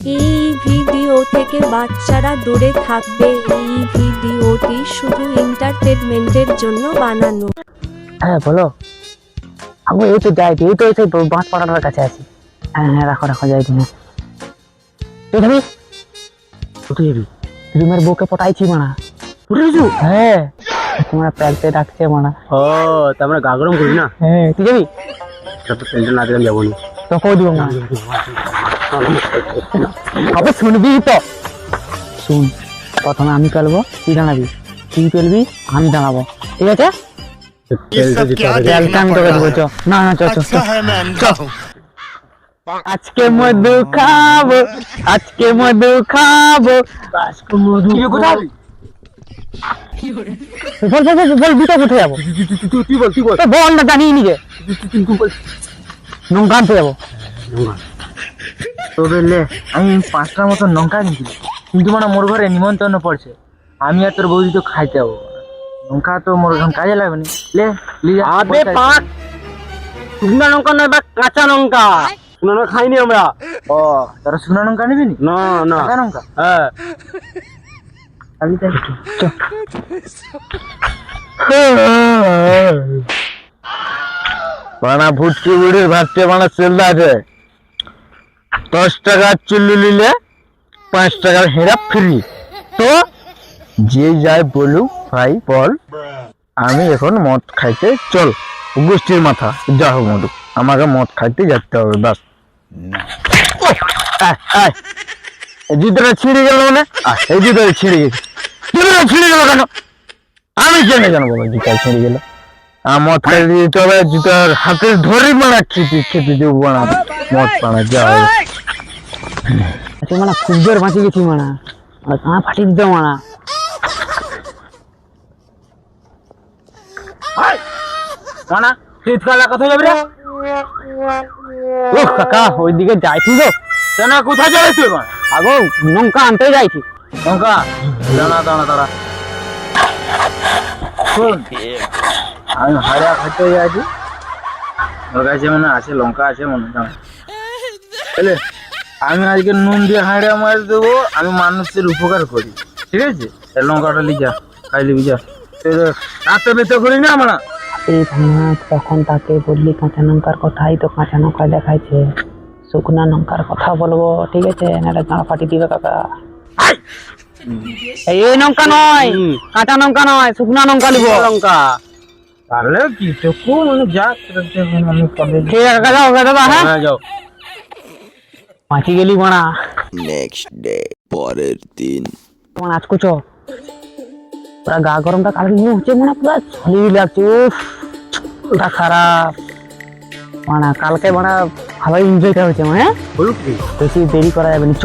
এই ভিডিও থেকে বাচ্চারা দূরে থাকবে এই ভিডিওটি শুধু এন্টারটেনমেন্টের জন্য বানানো হ্যাঁ বলো আমি এই তো যাইছি এই তো এই তো বাঁশ পাড়ানোর কাছে আছি হ্যাঁ হ্যাঁ রাখো রাখো যাইছি হ্যাঁ তুই যাবি কোথায় যাবি রুমের বউকে পটাইছি মানা উঠে গেছু হ্যাঁ তোমরা প্যালতে ডাকছে মানা ও তা আমরা গা গরম করি না হ্যাঁ তুই যাবি তত টেনশন না দিলাম যাব না তো কই দিব মা শুনবি তো শুন প্রথমে আমি কালবো তুই দাঁড়াবি তুই পেলবি আমি দাঁড়াবো ঠিক আছে না না চ আজকে মধু খাব আজকে মধু খাব কোথায় বল কোথায় যাব না জানি নিজে যাব নৌকান তবে লে আমি পাঁচটার মতো লঙ্কা নিয়েছি কিন্তু মানে মোর ঘরে নিমন্ত্রণ পড়ছে। আমি আর তোর বৌদি তো খাইতে যাব লঙ্কা তো মোর এখন কাজে লাগবে না। লে লি যা, আবে পাক! শুকনা লঙ্কা নয় বা কাঁচা লঙ্কা। শুকনা লঙ্কা খাইনি আমরা। ও তোরা শুকনো লঙ্কা নিবি না? না কাঁচা লঙ্কা? হ্যাঁ। খালি তাই। বানা ফুটকি বুড়ির ভাবছে বানা সেলদা আছে। দশ টাকার চুল্লু নিলে পাঁচ টাকার হেরা ফ্রি তো যে যায় বলুক, ভাই, বল, আমি এখন মদ খাইতে চল। গোষ্ঠীর মাথা, যা হোক মধু, আমাকে মদ খাইতে যেতে হবে, বাস। জুতোটা ছিঁড়ে গেল মানে? এই জুতোটা ছিঁড়ে গেছে। জুতোটা ছিঁড়ে গেল কেন? আমি কেন জানব জুতা ছিঁড়ে গেল? মদ খাই দিতে হবে জুতার হাতে ধরে মারা খেতে খেতে দেবো মদ পানা যা আচ্ছা মানা খুব জোর বাঁচি গেছি মানা। আর কাঁ ফাটি দিত মানা। মানা শীতকালে কোথায় যাবি রে? ও কাকা ওইদিকে যাইছি গো কেন কোথায় যাবি তুই আগো নৌকা আনতে যাইছি। লঙ্কা? দাঁড়া দাঁড়া দাঁড়া। শোন আমি হাড়িয়া খাইতে যাচ্ছি ওর কাছে মনে আছে লঙ্কা আছে মনে হয়। বুঝলে আমি আজকে নুন দিয়ে হাঁড়িয়া মাছ দেবো আমি মানুষের উপকার করি ঠিক আছে? লঙ্কাটা লি যা খাই লিবি যা। রাতে বেতে করি না আমরা? তখন তাকে বললি কাঁচা লঙ্কার কথাই তো কাঁচা লঙ্কা দেখাইছে। শুকনা লঙ্কার কথা বলব ঠিক আছে? নাহলে গাঁ ফাটি দিবে কাকা। এই এই লঙ্কা নয় কাঁচা লঙ্কা নয় শুকনা লঙ্কা লিব লঙ্কা। তাহলে কিটুকু মানে যা মানে আমি যাও কাকা হ্যাঁ? হ্যাঁ, গেলি মানা নেক্সট ডে পরের দিন। তোমার আজ কুচো? পুরা গা গরমটা কালকে নিয়ে হচ্ছে মানে পুরো ছলি লাগছে উফ ওটা খারাপ। মানে কালকে মানে ভালোই এনজয় করা হয়েছে মানে বেশি দেরি করা যাবে না চ।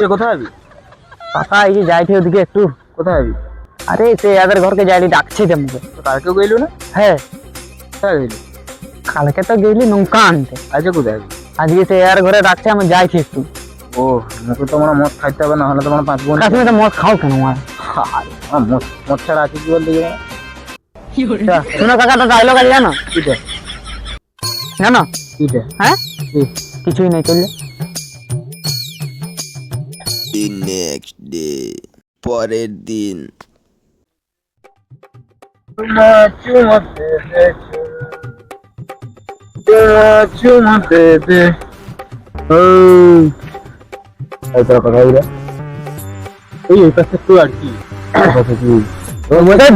তুই কোথায় যাবি কাকা এই যে যাইতে ওদিকে একটু। কোথায় যাবি আরে সে এদের ঘরকে যাইলি ডাকছে তেমকে তো কালকেও গেলু না? হ্যাঁ। কোথায় গেলি কালকে তো গেলি নৌকা আনতে। আজকে কোথায় যাবি আজকে সে এর ঘরে ডাকছে আমি যাইছি একটু। ও মুখে তো মানে মদ খাইতে হবে না হলে তোমার পাঁচ বোন কাশ্মীর তো মদ খাও কেন আমার আমার মদ মদ ছাড়া আছে কি বলতে গেলে শুনো কাকা তো ডায়লগ আছে জানো? কিটা জানো? কিটা হ্যাঁ? কি? কিছুই নেই চললে দি নেক্সট ডে পরের দিন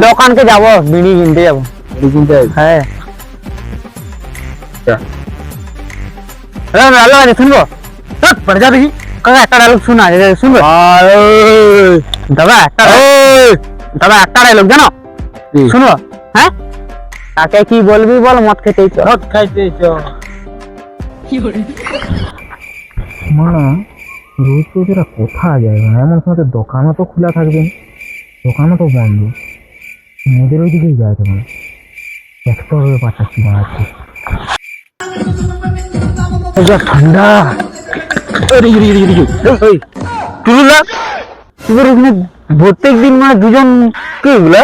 দোকানকে যাব বিড়ি কিনতে যাব এই চিন্তা হ্যাঁ হ্যাঁ ভালো শুনব পড়ে যা দেখি কাকা একটা ডায়লগ শোনা দাদা একটা দাদা একটা ডায়লগ জানো? শুনব? হ্যাঁ? তাকে কি বলবি বল মদ খেতে মদ রোজ রোজ এরা কোথায় যায় মানে এমন সময় তো দোকানও তো খোলা থাকবে। না। দোকানও তো বন্ধ। মেয়েদের ওই দিকেই যায় ব্যাপারটা কি বানাচ্ছে? ঠান্ডা। তোদের প্রত্যেক দিন মানে দুজন কে এগুলা?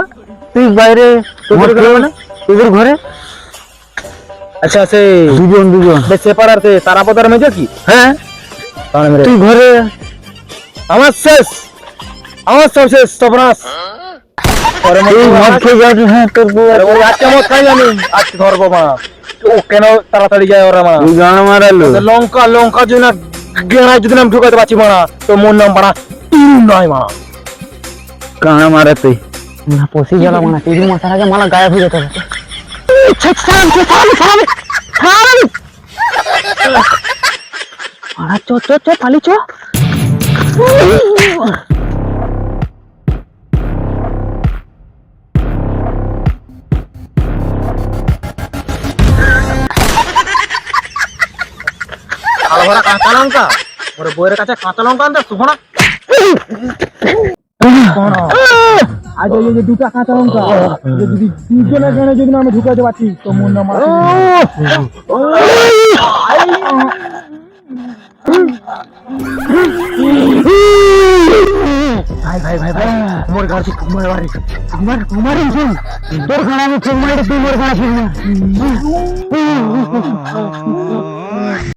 তুই বাইরে তোদের ঘরে মানে? তোদের ঘরে? আচ্ছা সেই দুজন দুজন। সে সে তারাপদার মেজো কি? হ্যাঁ। তুই ঘরে? আমার শেষ। আমার সব শেষ যাবি হ্যাঁ লঙ্কা লঙ্কা যদি না গেঁড়ায় যদি আমি ঢুকাতে পারছি মারা তো মোর নাম মারা তিন নয় মা গান মারা তুই। না পশি গেল মানে তিন মাসের আগে মালা গায়েব হয়ে যেতে। হবে চো চো চ পালি চ আলো ভরা কাঁচা লঙ্কা? ওর বইয়ের কাছে কাঁচা লঙ্কা আনতে শুভ না। আজ ওই যে দুটা কাঁচা লঙ্কা যদি দুজনের গানে যদি না আমি তো মোর ভাই মোর গাড়ি তোমার তোর খানা আমি ঠিক মারি